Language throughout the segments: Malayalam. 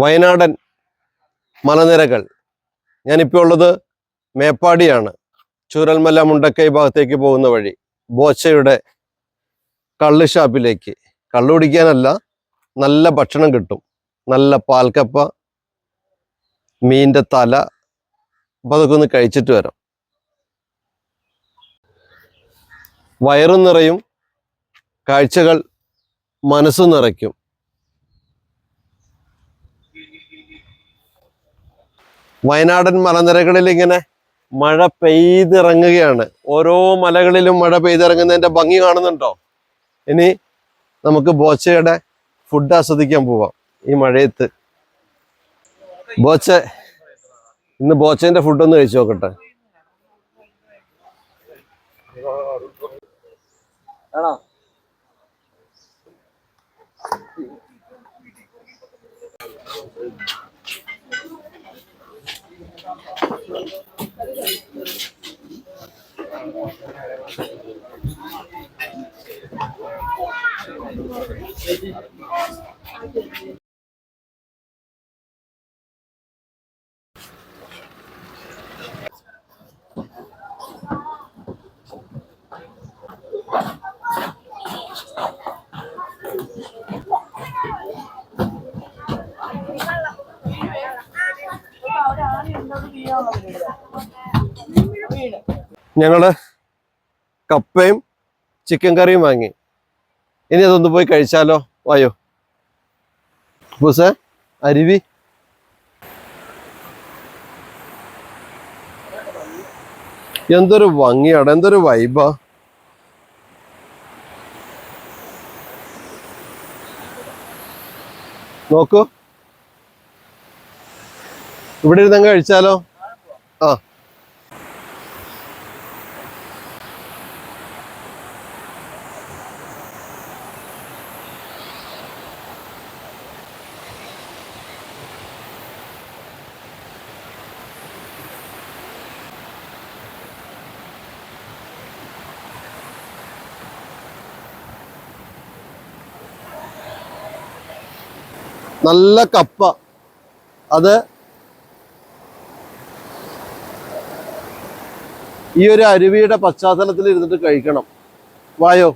വയനാടൻ മലനിരകൾ. ഞാനിപ്പോൾ ഉള്ളത് മേപ്പാടിയാണ്. ചൂരൽമല മുണ്ടക്കൈ ഭാഗത്തേക്ക് പോകുന്ന വഴി ബോച്ചയുടെ കള്ള് ഷാപ്പിലേക്ക്. കള്ളു കുടിക്കാനല്ല നല്ല ഭക്ഷണം കിട്ടും. നല്ല പാൽക്കപ്പ മീന്റെ തല അപ്പം അതൊക്കെ ഒന്ന് കഴിച്ചിട്ട് വരാം. വയറും നിറയും കാഴ്ചകൾ മനസ്സും നിറയ്ക്കും. വയനാടൻ മലനിരകളിൽ ഇങ്ങനെ മഴ പെയ്തിറങ്ങുകയാണ്. ഓരോ മലകളിലും മഴ പെയ്തിറങ്ങുന്നതിന്റെ ഭംഗി കാണുന്നുണ്ടോ? ഇനി നമുക്ക് ബോച്ചയുടെ ഫുഡ് ആസ്വദിക്കാൻ പോവാം ഈ മഴയത്ത്. ബോച്ച ഇന്ന് ബോച്ചന്റെ ഫുഡൊന്ന് കഴിച്ചു നോക്കട്ടെ. ആണോ? 你看了，你看看，我找两个女生都不需要的。ഞങ്ങൾ കപ്പയും ചിക്കൻ കറിയും വാങ്ങി. ഇനി അതൊന്ന് പോയി കഴിച്ചാലോ? വായോ. ബൂസേ അരുവി. എന്തൊരു ഭംഗിയാണ് എന്തൊരു വൈബാ നോക്കൂ. ഇവിടെ ഇരുന്നങ്ങ് കഴിച്ചാലോ? ആ. നല്ല കപ്പ. അത് ഈ ഒരു അരുവിയുടെ പശ്ചാത്തലത്തിൽ ഇരുന്നിട്ട് കഴിക്കണം. വായോ?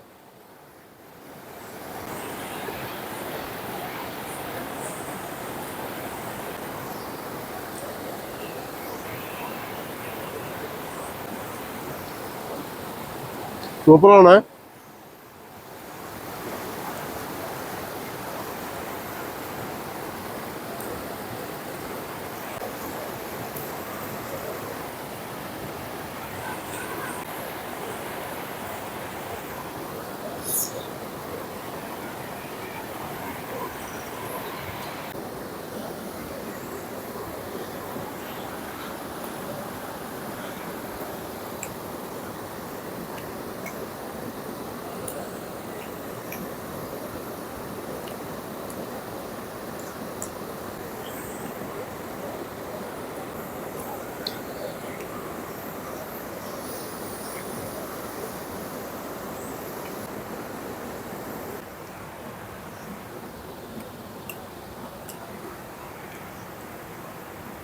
സൂപ്പറാണ്.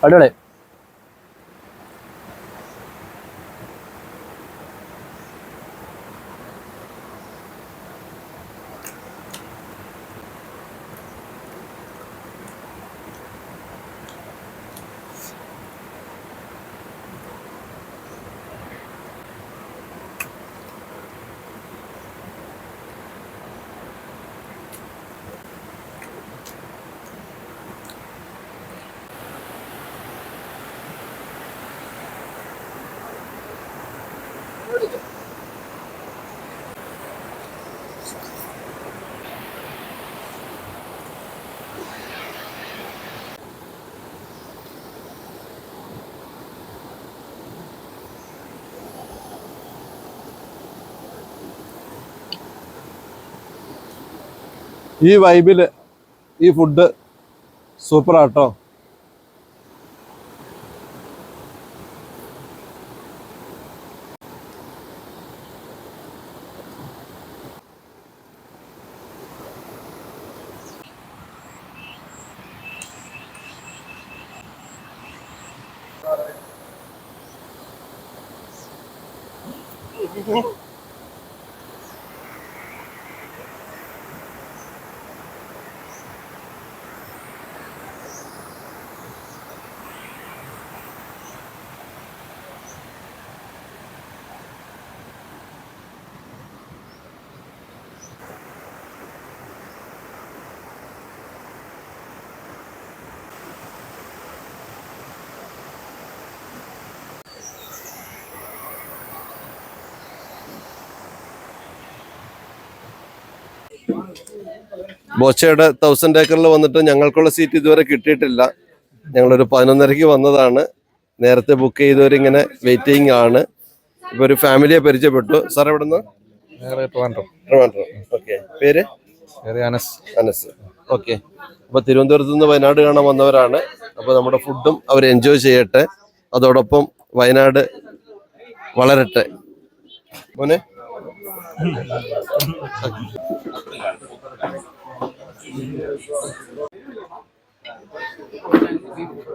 അടിപൊളി. ഈ വൈബിൽ ഈ ഫുഡ് സൂപ്പറാട്ടോ Mm-hmm. ബോച്ചയുടെ തൗസൻഡ് ഏക്കറിൽ വന്നിട്ട് ഞങ്ങൾക്കുള്ള സീറ്റ് ഇതുവരെ കിട്ടിയിട്ടില്ല. ഞങ്ങളൊരു പതിനൊന്നരയ്ക്ക് വന്നതാണ്. നേരത്തെ ബുക്ക് ചെയ്തവരിങ്ങനെ വെയിറ്റിംഗ് ആണ്. ഇപ്പൊ ഒരു ഫാമിലിയെ പരിചയപ്പെട്ടു. സാർ എവിടെ നിന്ന് വേറെ ട്രിവാൻഡ്രം. ഓക്കെ പേര്? അനസ്. അനസ്. ഓക്കെ അപ്പൊ തിരുവനന്തപുരത്ത് നിന്ന് വയനാട് കാണാൻ വന്നവരാണ്. അപ്പൊ നമ്മുടെ ഫുഡും അവർ എൻജോയ് ചെയ്യട്ടെ. അതോടൊപ്പം വയനാട് വളരട്ടെ. മോനെ? Thank you.